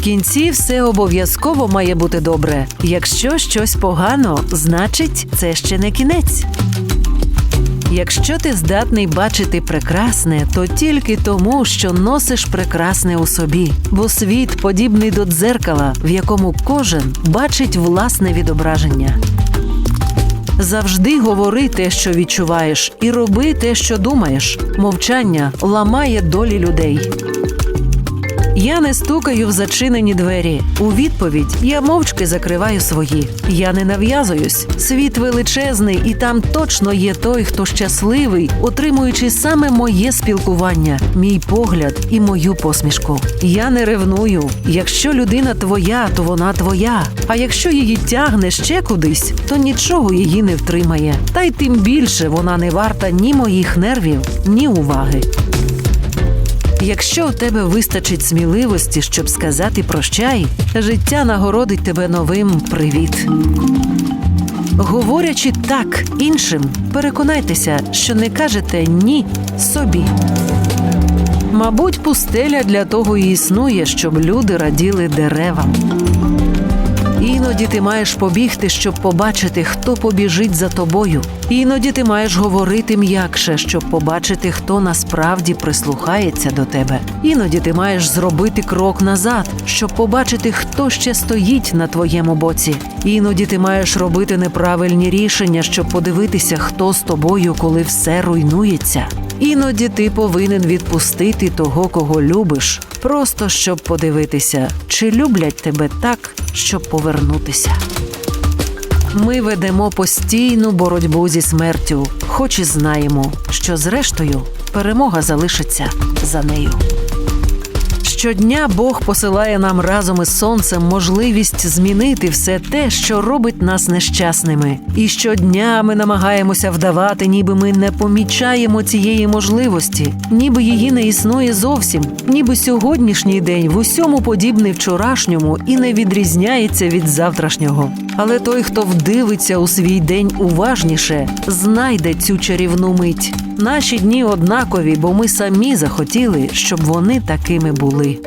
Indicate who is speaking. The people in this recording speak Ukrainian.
Speaker 1: Кінці все обов'язково має бути добре. Якщо щось погано, значить це ще не кінець. Якщо ти здатний бачити прекрасне, то тільки тому, що носиш прекрасне у собі, бо світ подібний до дзеркала, в якому кожен бачить власне відображення. Завжди говори те, що відчуваєш, і роби те, що думаєш. Мовчання ламає долі людей. Я не стукаю в зачинені двері. У відповідь я мовчки закриваю свої. Я не нав'язуюсь. Світ величезний, і там точно є той, хто щасливий, отримуючи саме моє спілкування, мій погляд і мою посмішку. Я не ревную. Якщо людина твоя, то вона твоя. А якщо її тягне ще кудись, то нічого її не втримає. Та й тим більше вона не варта ні моїх нервів, ні уваги. Якщо у тебе вистачить сміливості, щоб сказати прощай, життя нагородить тебе новим привіт. Говорячи так іншим, переконайтеся, що не кажете ні собі. Мабуть, пустеля для того і існує, щоб люди раділи деревам. Іноді ти маєш побігти, щоб побачити, хто побіжить за тобою. Іноді ти маєш говорити м'якше, щоб побачити, хто насправді прислухається до тебе. Іноді ти маєш зробити крок назад, щоб побачити, хто ще стоїть на твоєму боці. Іноді ти маєш робити неправильні рішення, щоб подивитися, хто з тобою, коли все руйнується. Іноді ти повинен відпустити того, кого любиш, просто щоб подивитися, чи люблять тебе так, щоб повернутися. Ми ведемо постійну боротьбу зі смертю, хоч і знаємо, що зрештою перемога залишиться за нею. Щодня Бог посилає нам разом із сонцем можливість змінити все те, що робить нас нещасними. І щодня ми намагаємося вдавати, ніби ми не помічаємо цієї можливості, ніби її не існує зовсім, ніби сьогоднішній день в усьому подібний вчорашньому і не відрізняється від завтрашнього. Але той, хто вдивиться у свій день уважніше, знайде цю чарівну мить. Наші дні однакові, бо ми самі захотіли, щоб вони такими були.